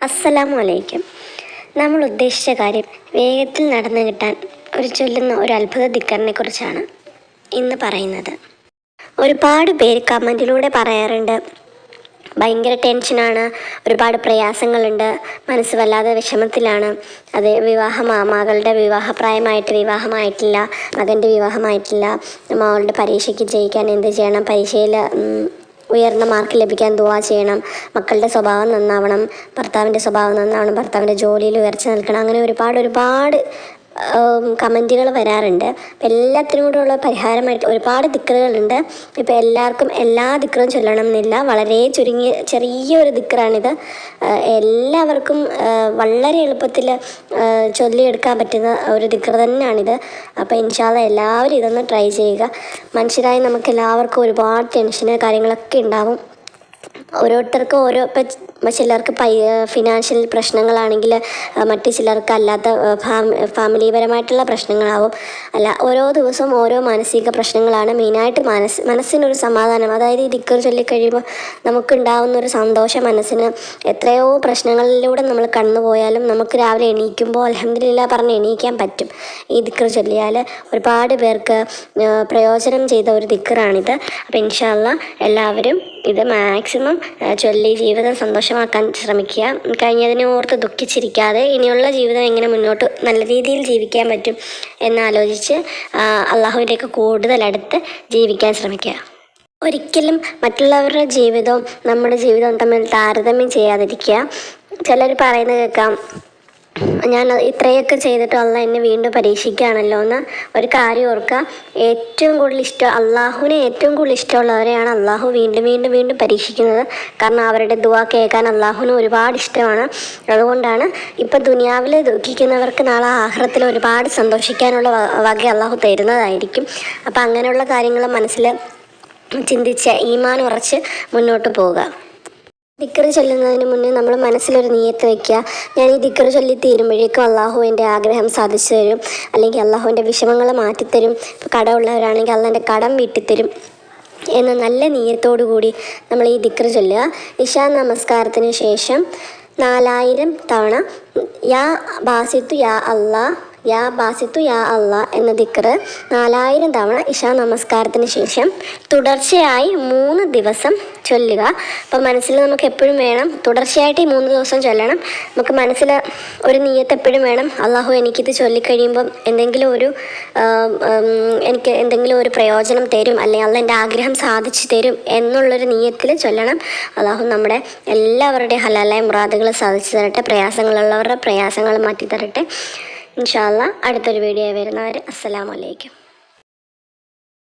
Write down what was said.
അസ്സലാമു അലൈക്കും നമ്മൾ ഉദ്ദേശിച്ച കാര്യം വേഗത്തിൽ നടന്നു കിട്ടാൻ ഒരു ചൊല്ലുന്ന ഒരു അത്ഭുത ദിക്കറിനെ കുറിച്ചാണ് ഇന്ന് പറയുന്നത്. ഒരുപാട് പേര് കമന്റിലൂടെ പറയാറുണ്ട് ഭയങ്കര ടെൻഷനാണ് ഒരുപാട് പ്രയാസങ്ങളുണ്ട് മനസ്സ് വല്ലാതെ വിഷമത്തിലാണ് അത് വിവാഹ മാമാകളുടെ വിവാഹപ്രായമായിട്ട് വിവാഹമായിട്ടില്ല മകന്റെ വിവാഹമായിട്ടില്ല മകളുടെ പരീക്ഷയ്ക്ക് ജയിക്കാൻ എന്ത് ചെയ്യണം പരീക്ഷയിൽ ഉയർന്ന മാർക്ക് ലഭിക്കാൻ ദുവാ ചെയ്യണം. മക്കളുടെ സ്വഭാവം നന്നാവണം. ഭർത്താവിന്റെ സ്വഭാവം നന്നാവണം. ഭർത്താവിന്റെ ജോലിയിൽ ഉയർച്ച നിൽക്കണം അങ്ങനെ ഒരുപാട് ഒരുപാട് കമന്റുകൾ വരാറുണ്ട്. അപ്പം എല്ലാത്തിനും കൂടെയുള്ള പരിഹാരമായിട്ട് ഒരുപാട് ദിക്കറുകളുണ്ട്. ഇപ്പോൾ എല്ലാവർക്കും എല്ലാ ദിക്കറും ചൊല്ലണം എന്നില്ല വളരെ ചുരുങ്ങിയ ചെറിയൊരു ദിക്കറാണിത്. എല്ലാവർക്കും വളരെ എളുപ്പത്തിൽ ചൊല്ലിയെടുക്കാൻ പറ്റുന്ന ഒരു ദിക്കർ തന്നെയാണിത്. അപ്പോൾ ഇൻഷാല്ല എല്ലാവരും ഇതൊന്ന് ട്രൈ ചെയ്യുക. മനുഷ്യരായി നമുക്ക് എല്ലാവർക്കും ഒരുപാട് ടെൻഷന് കാര്യങ്ങളൊക്കെ ഉണ്ടാവും. ഓരോരുത്തർക്കും ഓരോ ഇപ്പം ചിലർക്ക് പൈ ഫിനാൻഷ്യൽ പ്രശ്നങ്ങളാണെങ്കിൽ മറ്റു ചിലർക്ക് അല്ലാത്ത ഫാമിലിപരമായിട്ടുള്ള പ്രശ്നങ്ങളാവും. അല്ല ഓരോ ദിവസവും ഓരോ മാനസിക പ്രശ്നങ്ങളാണ് മെയിനായിട്ട് മനസ്സ് മനസ്സിനൊരു സമാധാനം. അതായത് ഈ ദിക്കർ ചൊല്ലിക്കഴിയുമ്പോൾ നമുക്കുണ്ടാവുന്ന ഒരു സന്തോഷം മനസ്സിന്. എത്രയോ പ്രശ്നങ്ങളിലൂടെ നമ്മൾ കടന്നുപോയാലും നമുക്ക് രാവിലെ എണീക്കുമ്പോൾ അലഹമില്ല പറഞ്ഞ് എണീക്കാൻ പറ്റും. ഈ ദിക്കർ ചൊല്ലിയാൽ ഒരുപാട് പേർക്ക് പ്രയോജനം ചെയ്ത ഒരു ദിക്കറാണിത്. അപ്പോൾ ഇൻഷാല്ല എല്ലാവരും ഇത് മാക്സിമം ചൊല്ലി ജീവിതം സന്തോഷമാക്കാൻ ശ്രമിക്കുക. കഴിഞ്ഞതിനെ ഓർത്ത് ദുഃഖിച്ചിരിക്കാതെ ഇനിയുള്ള ജീവിതം എങ്ങനെ മുന്നോട്ട് നല്ല രീതിയിൽ ജീവിക്കാൻ പറ്റും എന്നാലോചിച്ച് അള്ളാഹുവിന്റെയൊക്കെ കൂടുതൽ അടുത്ത് ജീവിക്കാൻ ശ്രമിക്കുക. ഒരിക്കലും മറ്റുള്ളവരുടെ ജീവിതവും നമ്മുടെ ജീവിതവും തമ്മിൽ താരതമ്യം ചെയ്യാതിരിക്കുക. ചിലർ പറയുന്നത് കേൾക്കാം ഞാൻ ഇത്രയൊക്കെ ചെയ്തിട്ട് അല്ല എന്നെ വീണ്ടും പരീക്ഷിക്കുകയാണല്ലോ എന്ന് ഒരു കാര്യം ഓർക്കുക. ഏറ്റവും കൂടുതൽ ഇഷ്ടം അള്ളാഹുവിനെ ഏറ്റവും കൂടുതൽ ഇഷ്ടമുള്ളവരെയാണ് അള്ളാഹു വീണ്ടും വീണ്ടും വീണ്ടും പരീക്ഷിക്കുന്നത്. കാരണം അവരുടെ ദുവാ കേൾക്കാൻ അള്ളാഹുവിന് ഒരുപാട് ഇഷ്ടമാണ്. അതുകൊണ്ടാണ് ഇപ്പം ദുനിയാവിൽ ദുഃഖിക്കുന്നവർക്ക് നാളെ ആഹ്റത്തിൽ ഒരുപാട് സന്തോഷിക്കാനുള്ള വക അള്ളാഹു തരുന്നതായിരിക്കും. അപ്പം അങ്ങനെയുള്ള കാര്യങ്ങൾ മനസ്സിൽ ചിന്തിച്ച് ഈമാൻ ഉറച്ച് മുന്നോട്ട് പോവുക. ദിക്കറ് ചൊല്ലുന്നതിന് മുന്നേ നമ്മൾ മനസ്സിലൊരു നീയത്ത് വെക്കുക. ഞാൻ ഈ ദിക്കറ് ചൊല്ലി തീരുമ്പോഴേക്കും അള്ളാഹു എന്റെ ആഗ്രഹം സാധിച്ചു തരും. അല്ലെങ്കിൽ അള്ളാഹുവിന്റെ വിഷമങ്ങൾ മാറ്റിത്തരും. ഇപ്പോൾ കടമുള്ളവരാണെങ്കിൽ അള്ളാന്റെ കടം വീട്ടിത്തരും. എന്ന നല്ല നീയത്തോടു കൂടി നമ്മൾ ഈ ദിക്കറ് ചൊല്ലുക. ഇഷാ നമസ്കാരത്തിന് ശേഷം നാലായിരം തവണ യാ ബാസിത്തു യാ അള്ളാ യാ ബാസിത്തു യാ അല്ല എന്ന ദിക്കറ് നാലായിരം തവണ ഇഷാ നമസ്കാരത്തിന് ശേഷം തുടർച്ചയായി മൂന്ന് ദിവസം ചൊല്ലുക. അപ്പം മനസ്സിൽ നമുക്ക് എപ്പോഴും വേണം തുടർച്ചയായിട്ട് ഈ മൂന്ന് ദിവസം ചൊല്ലണം. നമുക്ക് മനസ്സിൽ ഒരു നീയത്ത് എപ്പോഴും വേണം അള്ളാഹു എനിക്കിത് ചൊല്ലിക്കഴിയുമ്പം എന്തെങ്കിലും ഒരു എനിക്ക് എന്തെങ്കിലും ഒരു പ്രയോജനം തരും അല്ലെങ്കിൽ അള്ള എന്റെ ആഗ്രഹം സാധിച്ചു തരും എന്നുള്ളൊരു നീയത്തിൽ ചൊല്ലണം. അള്ളാഹു നമ്മുടെ എല്ലാവരുടെയും ഹലാലായ മുറാദുകൾ സാധിച്ചു തരട്ടെ പ്രയാസങ്ങളുള്ളവരുടെ പ്രയാസങ്ങൾ മാറ്റി തരട്ടെ ഇൻഷാല്ല അടുത്തൊരു വീഡിയോ വരുന്നവർ അസ്സലാമലൈക്കും